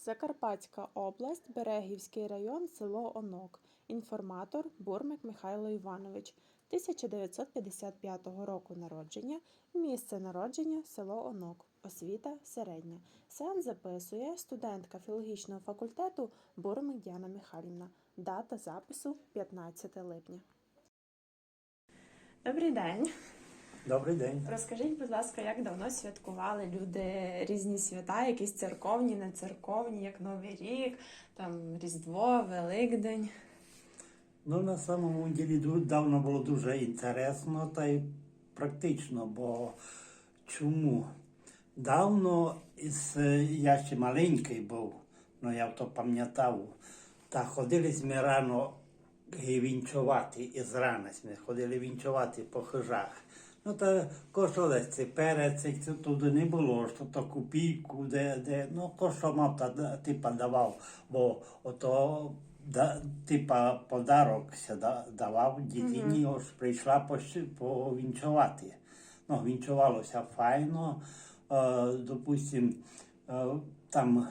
Закарпатська область, Берегівський район, село Онок. Інформатор Бурмик Михайло Іванович. 1955 року народження. Місце народження село Онок. Освіта середня. Сеанс записує студентка філологічного факультету Бурмик Діана Михайлівна. Дата запису 15 липня. Добрий день. Добрий день. Розкажіть, будь ласка, як давно святкували люди різні свята, якісь церковні, не церковні, як Новий рік, там Різдво, Великдень. Ну, на самому ділі давно було дуже інтересно та й практично, бо чому? Давно, е, я ще маленький був, ну я то пам'ятав, та ходили ми рано е, вінчувати із рана ми ходили вінчувати по хижах. Ну, та ці перець, це туди не було, що то копійку, де, де, ну, що мав, та, типа давав, бо ото, да, типа, подарок ся да- давав дитині, ось прийшла повінчувати. Ну, вінчувалося файно, е, допустим, е, там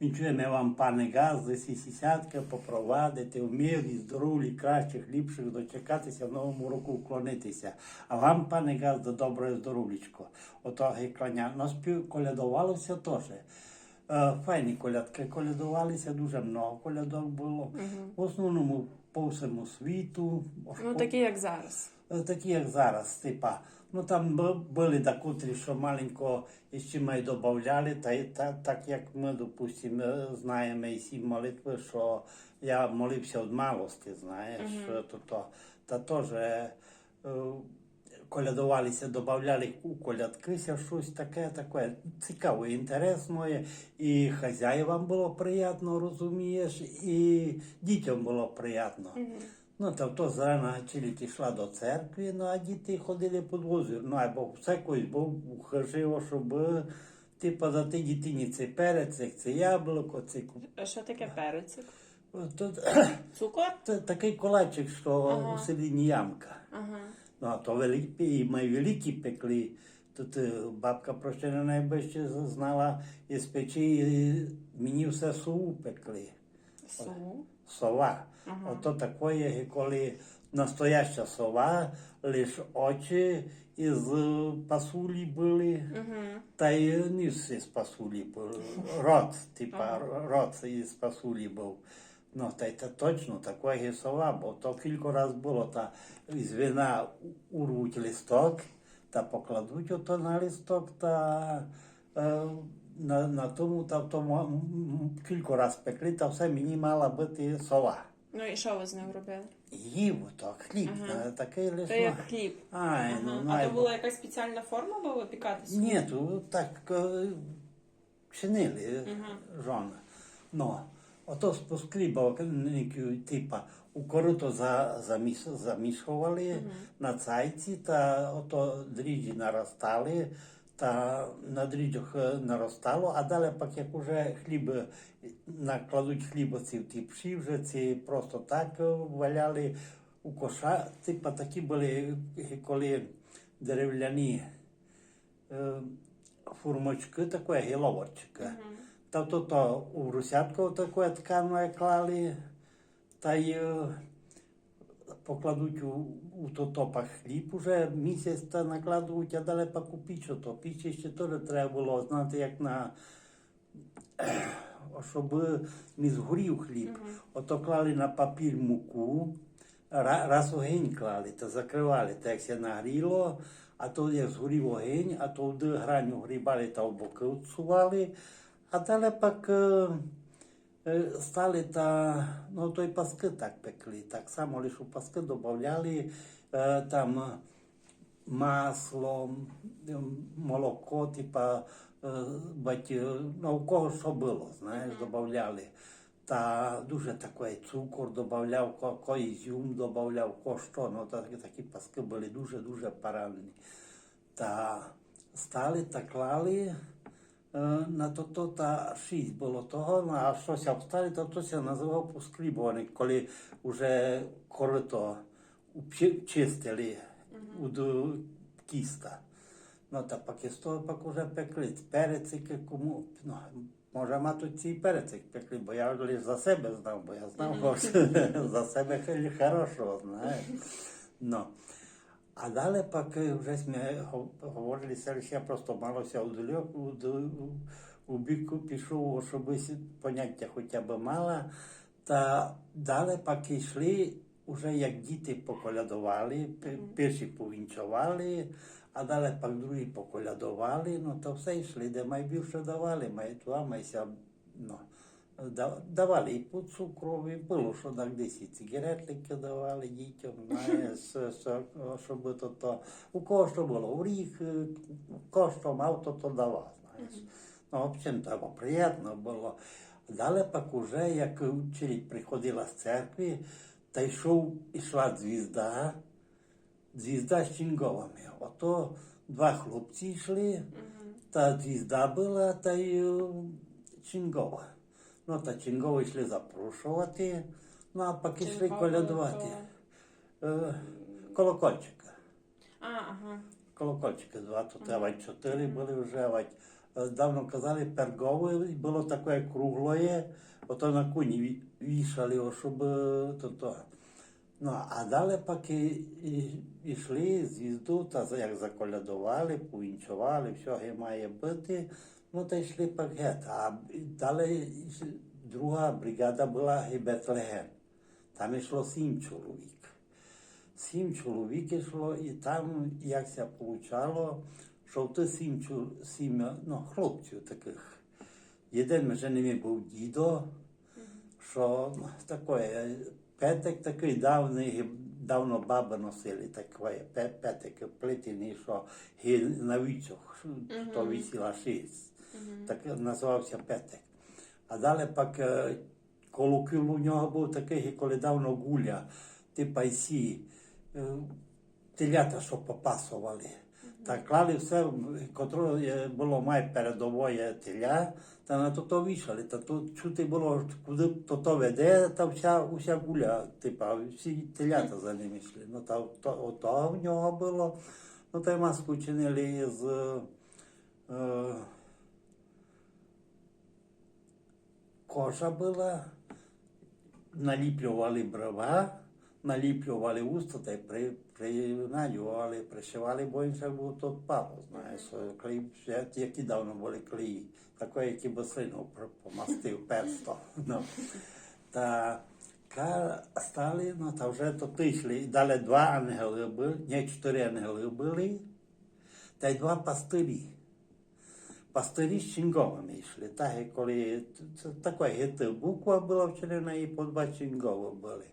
Вінчуємо вам, пане газ, за сісятка попровадити, в мирі, здоров'ї, кращих, ліпших дочекатися, в новому року вклонитися. А вам, пане газ, до доброго здоров'ячко. Ото кланя. Ну, спів колядувалося теж. Файні колядки, колядувалися дуже много колядок було. В основному по всьому світу. Ну, такі, як зараз. Е, такі, як зараз, типа. Ну там були декотрі, що маленько ще ми додавали, та, та так як ми, допустимо, е, знаємо і всі молитви, що я молився від малості, знаєш, mm то, то, та теж колядувалися, додавали у колядкися щось таке, таке цікаве, інтересне, і хазяївам було приємно, розумієш, і дітям було приємно. Ну, та то зрана чилік йшла до церкви, ну а діти ходили під возір. Ну, або все когось був хаживо, щоб типа за ті дитині це перець, це яблуко, це А Що таке перецик? Тут Цукор? це такий колачик, що Ага. у селі ямка. Ага. Ну, а то великі, і ми великі пекли. Тут е, бабка прощена найближче знала із печі, і мені все суву пекли. Су. сова. Ага. Ото такое, коли настояща сова, лиш очі із пасулі були, Угу. та й ніс із пасулі був. Рот, типа рот із пасулі був. Ну, та й це точно такое сова, бо то кілька раз було, та із вина урвуть листок, та покладуть ото на листок, та е, на, на тому, та м, кілька раз пекли, та все мені мала бути сова. Ну і що ви з ним робили? Їв ото хліб, Ага. е, такий лиш. То як хліб. Ай, ну, Ага. ну, А то була якась спеціальна форма, бо випікатися? Ні, то так е, чинили Ага. жона. Ну, ото споскрібав типа у корито за, заміс, замішували на цайці, та ото дріжджі наростали, та на дріжджах е, наростало, а далі пак як уже хліб е, накладуть хлібоці в ті пші, вже ці просто так е, валяли у коша. Типа такі були, коли дерев'яні е, фурмочки, таке гіловочка. Та то, то у русятку таке ткане клали, та й покладуть у, у тотопах хліб уже місяць та накладуть, а далі пак у піч, то. Піч ще теж треба було знати, як на щоб не згорів хліб. Ото клали на папір муку, раз огонь клали та закривали, та як се нагріло, а то як згорів огонь, а то в граню грібали та в боки відсували, а далі пак е, стали та, ну то й паски так пекли. Так само лише у паски додавали там масло, молоко, типа, бать, ну, у кого що було, знаєш, додавали. Та дуже такий цукор додавав, ко, ко ізюм додавав, ко що, ну такі, такі паски були дуже-дуже парадні. Та стали та клали на то, то та шість було того, а щось обстали, то то се називав поскрібуваний, коли вже корито чистили у до кіста. Ну, та пак із того пак уже пекли. Перець, яке кому, ну, може мати ці перець пекли, бо я лише за себе знав, бо я знав, що за себе хорошо, знаєш. Ну. А далі пак е, вже ми го- говорили, я просто малося у, у, біку пішов, щоб поняття хоча б мала. Та далі пак йшли, уже як діти поколядували, пе- перші повінчували, а далі пак другі поколядували, ну то все йшли, де найбільше давали, май туа, майся, ну, давали і по цукру, і було, що так десь і цигаретлики давали дітям, що, щоб то, то, у кого що було, горіх, е, кого що мав, то то давав, знаєш. Ну, взагалі, так приємно було. Далі пак уже, як очередь приходила з церкви, та йшов, йшла звізда, звізда з чинговами. Ото два хлопці йшли, та звізда була, та й е, чингова. Ну, та чингові йшли запрошувати, ну, а пак йшли колядувати. Е, колокольчика. А, ага. Колокольчики два, тут авать чотири були вже, авать. Е, Давно казали, пергове було таке круглое, ото на куні вішали, щоб е, то, то. Ну, а далі і, і, звізду, та як заколядували, повінчували, все має бути. Та йшли пак гет. А далі іш- друга бригада була і Бетлеген. Там йшло сім чоловік сім чоловік йшло, і там як це получало, що тих сім, сім ну, хлопців таких. Один вже ними був дідо, що таке, петик такий давний, давно баби носили, такий пе- петик плетений, що на віцях, то висіла шість. Так називався петик. А далі пак е, колоквіл у нього був такий, коли давно гуля, типа й сі, е, телята, що попасували. Так клали все, котро е, було май передовоє теля, та на то то вішали. Та тут чути було, куди то то веде, та вся, уся гуля, типа, всі телята за ним йшли. Ну, та, то, ото в нього було. Ну, та й маску чинили з. Е, кожа була, наліплювали брова, наліплювали уста та й при, принадювали, пришивали, бо інше був тут папу, знаєш, клей, які давно були клеї, такої, які басину помастив персто. Ну. Та стали, ну та вже то тишли, і далі два ангели були, не чотири ангели були, та й два пастирі пастирі з чинговими йшли. Так, коли це така гити буква була вчинена, і по два чингови були.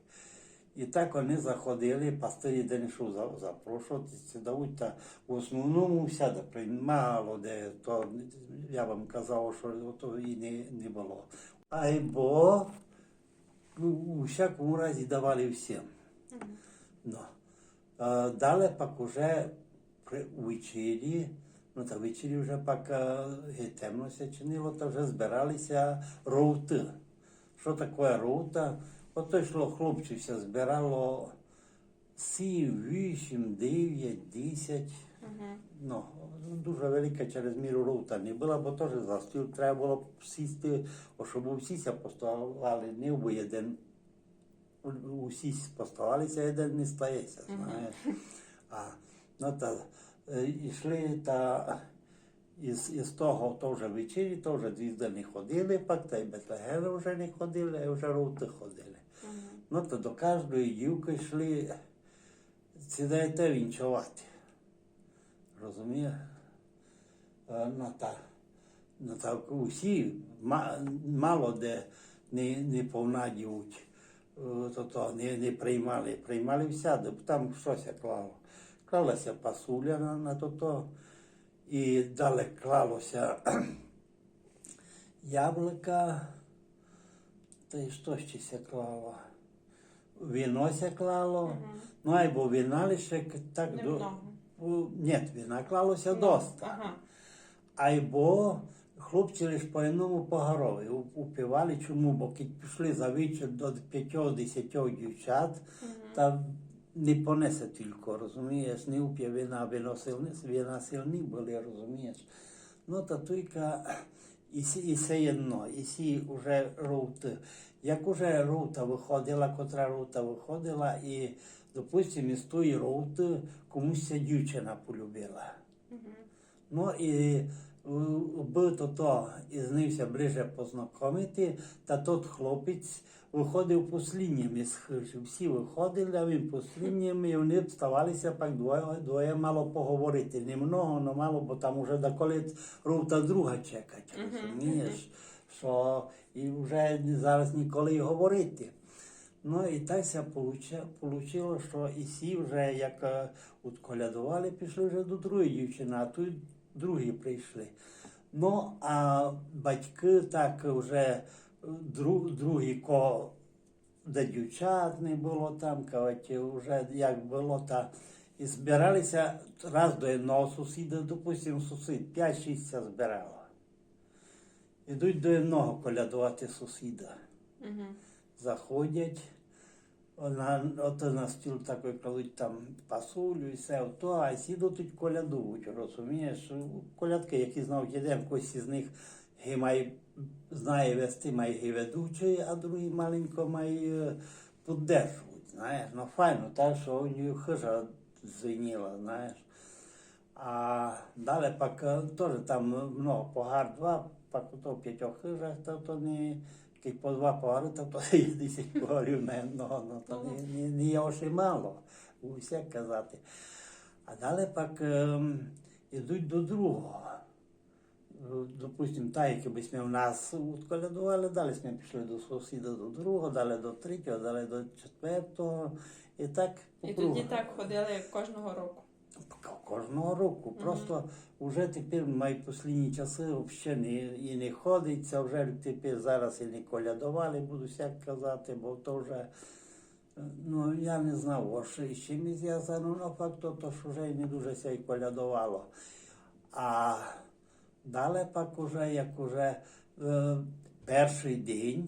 І так вони заходили, пастирі день йшов за- запрошувати, сідають, та в основному всяде приймало, де то я вам казав, що то і не, не було. Айбо у, всякому разі давали всім. Ну. Е, Далі пак уже при вечері, ну та ввечері вже пак е, ге темно ся чинило, та вже збиралися роути. Що таке роута? Ото йшло ся збирало сім, вісім, дев'ять, десять. Ну, дуже велика через міру роута не була, бо теж за стіл треба було сісти, щоб ся поставали, не в один усі поставалися, один не стається, знаєш. А, ну, та, е, йшли та із, із того то вже вечері, то вже звізди не ходили, пак та й Бетлегеми вже не ходили, а вже роути ходили. Ну, то до кожної дівки йшли, сідайте вінчувати. Розумієш? Е, Ну, та, ну, так усі, мало де не, не повнадівуть, то, то не, не приймали, приймали бо там щось клало. Клалася пасуля на, на то, і далі клалося яблука, та й що ще клало? Віно ся клало, ну або віна лише так до. Немного. Ні, віна клалося доста. Ага. Айбо хлопці лиш по одному погорові упівали, чому, бо пішли за вечір до п'ятьох-десятьох дівчат, та не понесе тільки, розумієш, не уп'є вина, вино сильні, вина сильні були, розумієш. Ну, та тільки і, сі- і все одно, і сі вже жовти. Як уже жовта виходила, котра жовта виходила, і, допустимо, із тої жовти комусь дівчина полюбила. Ну і би то то із нився ближе познайомити, та тот хлопець виходив посліднім із хижі. Всі виходили, а він посліднім, і вони вставалися пак двоє, двоє мало поговорити. Не много, но мало, бо там уже доколи рута друга чекать, розумієш? Що і вже зараз ніколи й говорити. Ну і так ся получило, що і сі вже як е, от колядували, пішли вже до другої дівчини, а тут другі прийшли. Ну, а батьки так вже дру, другі ко де дівчат не було там, кажуть, вже як було, та і збиралися раз до одного сусіда, допустимо, сусід, 5-6 ся Ідуть до одного колядувати сусіда заходять, на, ото на стіл такий кладуть там пасулю і все, то, а сіду тут колядують, розумієш? Колядки, які знають один, когось із них має, знає вести, має ведучий, а другий маленько має піддержувати, знаєш. Ну, файно, так, що у нього хижа звеніла, знаєш. А далі пак е, теж там много погар два, пак то в п'ятьох хижах, то, то не як по два погари, то, то є десять погарів на одного, ну то не, не, не є ось і мало, усяк казати. А далі пак ем, ідуть до другого. Ну, Допустим, так, як би ми в нас отколядували, далі ми пішли до сусіда до другого, далі до третього, далі до четвертого. І так І тоді так ходили кожного року. Кожного року. Просто вже тепер останні часи взагалі не, і не ходиться, вже тепер зараз і не колядували, буду всяк казати, бо то вже, ну я не знав, що з чим зв'язано, ну факт то, що вже і не дуже ся й колядувало. А далі пак уже, як уже е, перший день,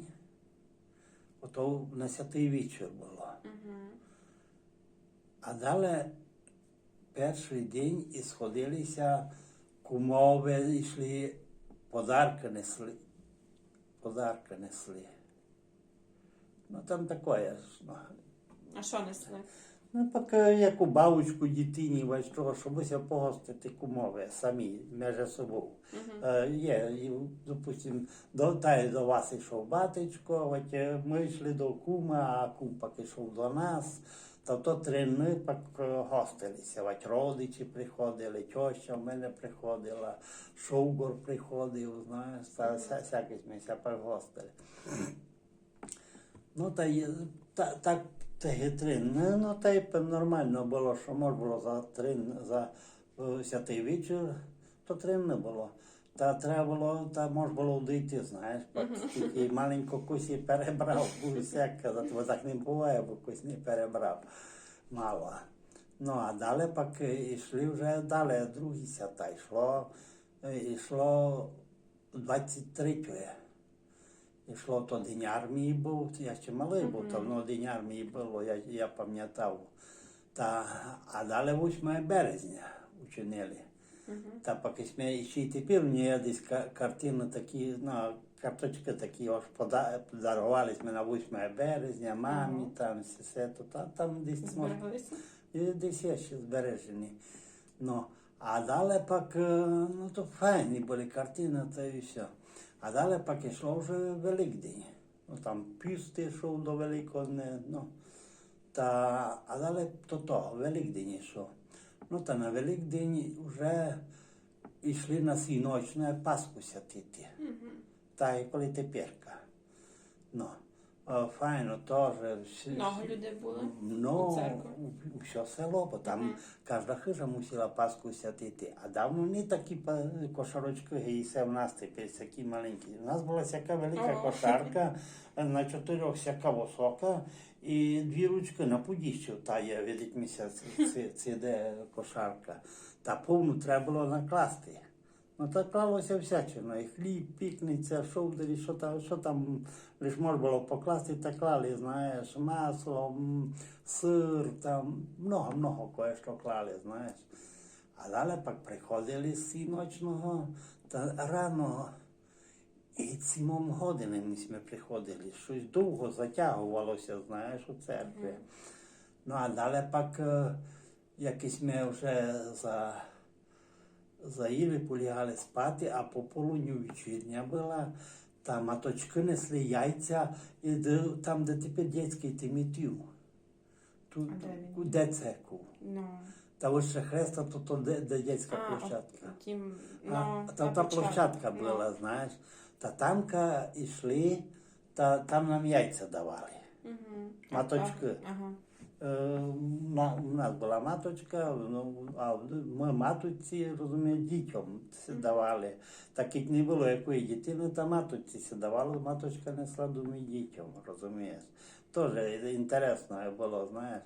ото на святий вечір було. А далі перший день і сходилися кумови, йшли, подарки несли. Подарки несли. Ну там таке. ж, Ну, А що несли? ну поки яку бабочку дитині, весь того, щобися погостити кумови самі між собою. Е, є, і, допустим, до, та до вас йшов батечко, от е, ми йшли до кума, а кум пак йшов до нас. Та то три дни пак е, родичі приходили, теща в мене приходила, шовгор приходив, знаєш, та вся- всяких ми ся пак гостили. Ну, та, й- та, так, та й три дни, ну, та й нормально було, що можна було за три, за е, святий вечір, то три дни було. Та треба було, та можна було дійти, знаєш, тільки маленько кусі перебрав, буду всяк казати, бо так не буває, бо кусь не перебрав мало. Ну, а далі пак йшли вже далі, другі свята йшло, йшло 23-го. Йшло то день армії був, я ще малий був, то воно день армії було, я, я пам'ятав. Та, а далі 8 березня учинили. Та поки ми ще й тепер мені десь ка- картини такі, ну, карточки такі пода- подарувались ми на 8 березня, мамі, там все, все то, та, там десь може, Збереглися? і десь є ще збережені. Ну, а далі пак, е, ну то файні були картини, та і все. А далі пак йшло вже Великдень. Ну там піст йшов до Великодня, ну. Та, а далі то то, Великдень йшов. Ну та на Великдень вже йшли на сіночну Пасху святити. Та і коли теперка. Ну, файно теж. всі- Много людей було Ну, церкві? у- все село, бо там кожна хижа мусила Пасху святити. А давно не такі па- кошарочки гейсе в нас тепер такі маленькі. У нас була всяка велика Ого. кошарка, на чотирьох всяка висока, і дві ручки на подіщу, та є, видить місяць, це, це де кошарка. Та повну треба було накласти. Ну так клалося всячина, і хліб, пікниця, шовдері, що там, що там лиш можна було покласти, та клали, знаєш, масло, сир, там много-много кое-що клали, знаєш. А далі пак приходили з сіночного, та рано І сімом годинами ми приходили. Щось довго затягувалося, знаєш, у церкві. Ну, а далі пак, е, якось ми вже за, заїли, полягали спати, а по полудню вечірня була, та маточки несли яйця, і де, там, де тепер дітський Тимітів. Тут, де церкву. Ну, Та ось ще хреста, то, то де, де дітська а, площадка. Тім, ну, А, та, та площадка Ну. була, знаєш. Та тамка йшли, та там нам яйця давали. Мгм. Маточки. А, Ага. Е, на- у нас була маточка, ну, а ми маточці, розумієш, дітям давали. Так як не було якої дитини, та маточці це давали, маточка несла думаю, дітям, розумієш. Теж інтересно було, знаєш.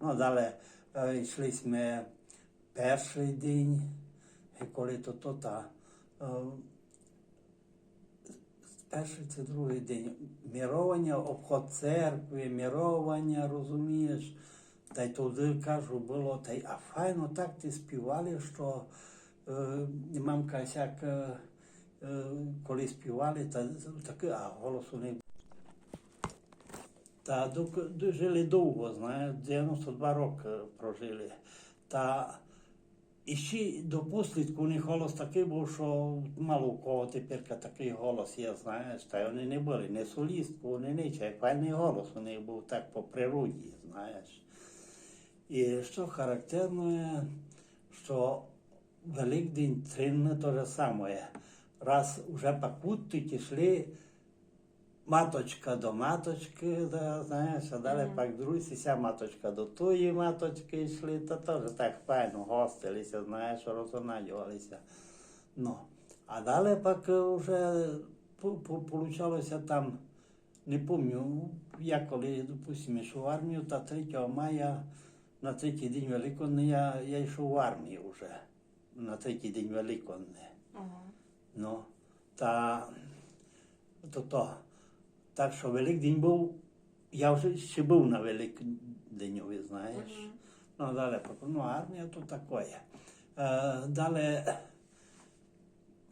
Ну, далі е, йшли ми перший день, і коли то то та. Перший це другий день. Мірування, обход церкви, мірування, розумієш. Та й туди кажу, було, та й а файно так ти співали, що е, мамка сяк, е, е, коли співали, та таке, а голосу не було. Та жили довго, знаєш, 92 роки прожили. Та і ще до послідку у них голос такий був, що мало у кого тепер такий голос є, знаєш, та вони не були не солістку, вони нічого, файний голос у них був так по природі, знаєш. І що характерно що Великдень тринне те же саме. Раз уже пакутить йшли маточка до маточки, да, знаєш, а далі Мгм. пак друзі, ся маточка до тої маточки йшли, то теж так файно гостилися, знаєш, розонадювалися. Ну, а далі пак вже получалося там, не пам'ятаю, я коли, допустимо, йшов в армію, та 3 мая, на третій день Великодня, я, я йшов в армію вже, на третій день Великодня. Ага. Ну, та то, то. Так що Великдень був, я вже ще був на Великдень, ви знаєш. Ну, далі, ну, армія то таке. Е, далі,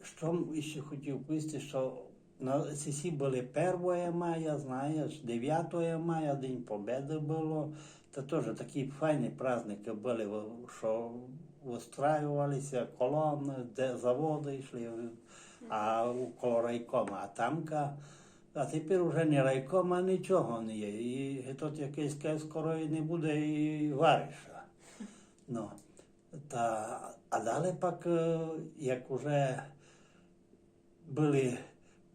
що ще хотів писати, що на ССі були 1 мая, знаєш, 9 мая, День Победи було. Це теж такі файні праздники були, що вистраювалися колони, де заводи йшли, а коло райкома, а тамка. А тепер вже не райкома, нічого не є. І тут якийсь каже, скоро і не буде і вариша. Ну, та, а далі пак, як уже були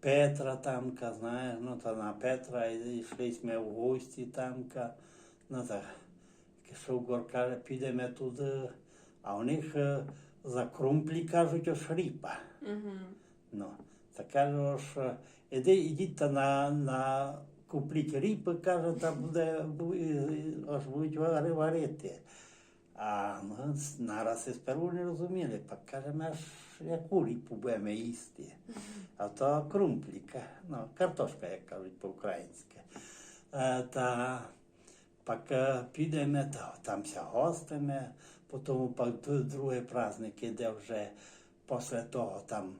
Петра тамка, знаєш, ну та на Петра і йшли ми в гості тамка. Ну так, Шовгор каже, підемо туди, а у них за крумплі кажуть ошріпа. Мгм. Ну, та каже, що іди, ідіть та на, на купліть ріпи, каже, та буде, бу- аж будуть варити. А ми нараз і спершу не розуміли, пак каже, ми ж яку ріпу будемо їсти. А то крумпліка, ну, картошка, як кажуть по-українськи. Е, Та пак е, підемо, та, там ся гостимо, потім пак д- другий праздник іде вже після того там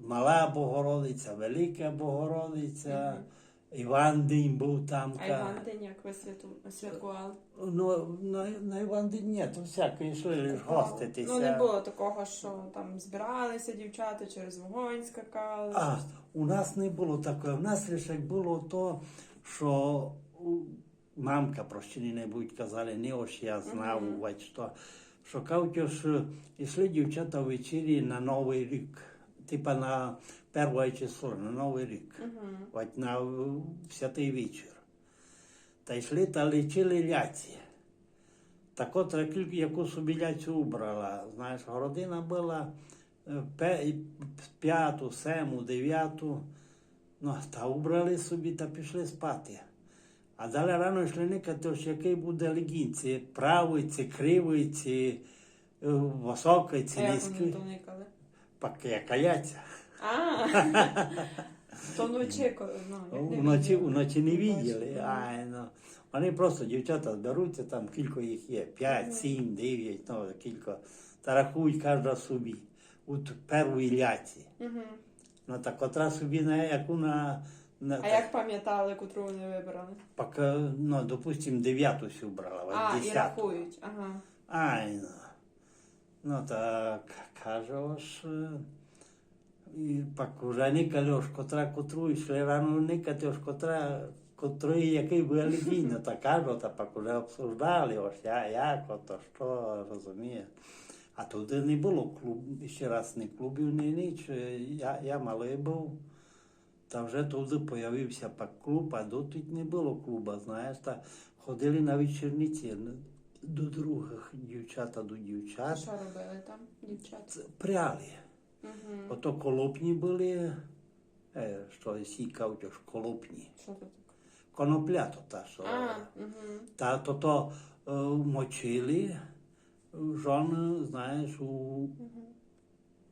Мала Богородиця, Велика Богородиця. Іван День був там. А Іван День, як ви святу- святкували? Ну, на, на Іван День ні, то всяке йшли гоститися. Ну, не було такого, що там збиралися дівчата через вогонь скакали. А, у нас не було такого. У нас лише було то, що мамка, прощені не будь казали, не ось я знав, mm що, що кажуть, що йшли дівчата ввечері на Новий рік, типа на перше число, на Новий рік, Мгм. от на е, святий вечір. Та йшли та лічили ляці. Так от кілька яку собі ляцю убрала. Знаєш, городина була е, п'яту, сему, дев'яту. Ну, та убрали собі та пішли спати. А далі рано йшли никати, який буде легінці, правий, чи кривий, е, високий, вони низький. Пак. А, то вночі, ну, Вночі, вночі не виділи. бачили. Ну. Вони просто дівчата зберуться, там кілька їх є, 5, 7, 9, ну, кілька. Та рахують кожна собі. У першій ляці. Ну так котра собі не яку на, на А як пам'ятали, котру вони вибрали? пак, е, ну, допустим, дев'яту сю брала, А, і десяту. рахують. Ага. Ай, ну. Ну так, кажу ж. І пак уже никали ж котра котру, йшли рано никати ж котра, котрої який були лінійно, та кажу, та пак уже обсуждали, ось я, як, ото що, розуміє. А туди не було клуб, ще раз не клубів, ні ніч. Я, я малий був. Та вже туди появився пак клуб, а дотуть не було клуба, знаєш, та ходили на вечірниці до других дівчата до дівчат. що робили там, дівчата? Пряли. Угу. Ото колопні були, е, що сікав, то ж колопні. Що це таке? Конопля то та, що. А, угу. Та то то е, мочили жон, знаєш, у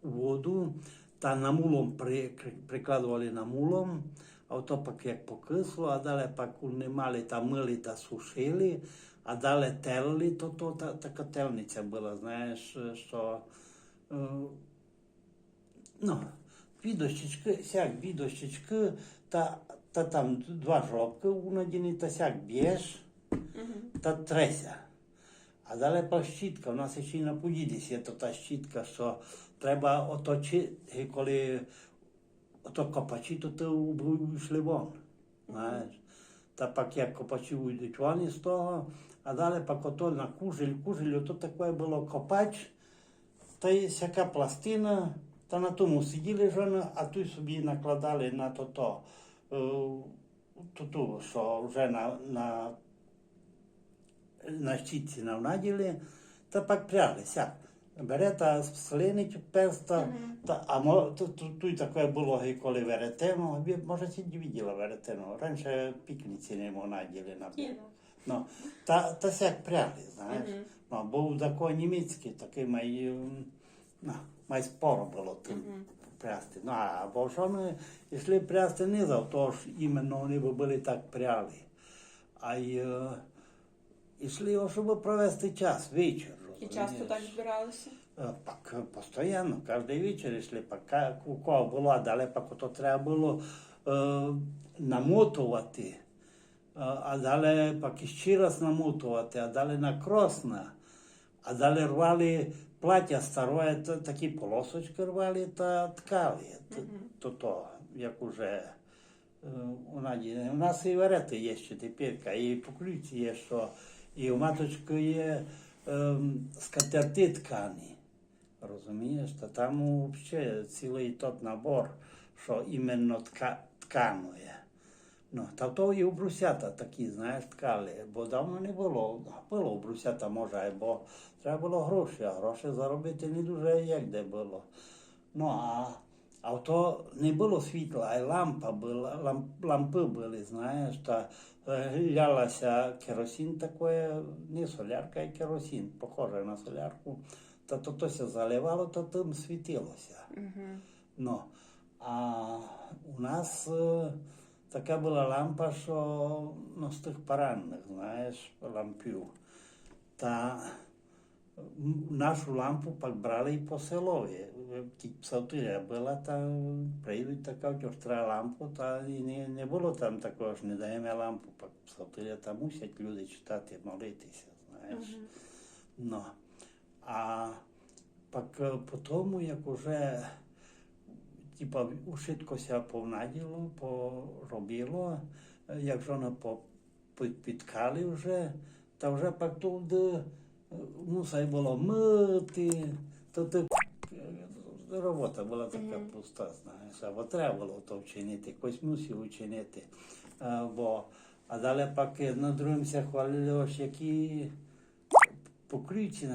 воду, та на мулом при, прикладували на мулом, а ото пак як покисло, а далі пак не мали та мили та сушили, а далі терли, то, то та, така тельниця була, знаєш, що е, ну, дві дощечки, сяк дві дощечки, та, та там два жопки унадіні, та сяк б'єш, та треся. А далі па щітка, у нас ще й на поїдесі є то та щітка, що треба оточити, коли ото копачі, то ти вийшли вон. Знаєш. Та пак як копачі уйдуть вон із того, а далі пак ото на кужель, кужель, ото таке було копач, та й сяка пластина, та на тому сиділи жона, а тут собі накладали на то то, ту, що вже на, на на щітці навнаділи, та пак пряли, сяк. Бере та слинить перста, та, а мо, тут, тут, тут таке було, і коли веретено, може, ти не виділа веретено, раніше пікниці не наділи на. Ну, та, та сяк пряли, знаєш. Мгм. Ну, був такий німецький, такий май, ну, май споро було тим прясти. Ну, а бо що ми йшли прясти не за то ж іменно вони би були так пряли. А й е, йшли, щоб провести час, вечір. І часто так збиралися? Е, Пак постійно, кожен вечір йшли, пак у кого було, а далі то треба було е, намотувати, Е, а далі пак ще раз намотувати, а далі на кросна, а далі рвали плаття старе, та такі полосочки рвали та ткали. Т- То, то, як уже е, у Наді. У нас і варети є ще тепер, і поклюті є, що і у маточки є ем, скатерти ткані. Розумієш? Та там взагалі цілий тот набор, що іменно тка, ткано є. Ну, та то і у брусята такі, знаєш, ткали, бо давно не було. Було у брусята, може, бо треба було гроші, а гроші заробити не дуже як де було. Ну, а, а то не було світла, а й лампа була, ламп, лампи були, знаєш, та лялася керосин такое, не солярка, а керосин, похоже на солярку. Та то то се заливало, то тим світилося. Угу. Ну, а у нас така була лампа, що ну, з тих паранних, знаєш, лампів. Та нашу лампу пак брали і по селові. Псалтиря була, та прийдуть така, треба лампу, та і не, не було там такого ж, не даємо лампу, пак псалтиря, та мусять люди читати, молитися, знаєш. Ну, а пак по тому, як уже типа ушиткося повнаділо, поробило, е, як по, підкали вже, та вже пак туди е, мусай було мити, то ти е, робота була така пуста, знаєш, або треба було то вчинити, якось мусив вчинити. Бо, а далі пак на другим ся хвалили, ось які покриті,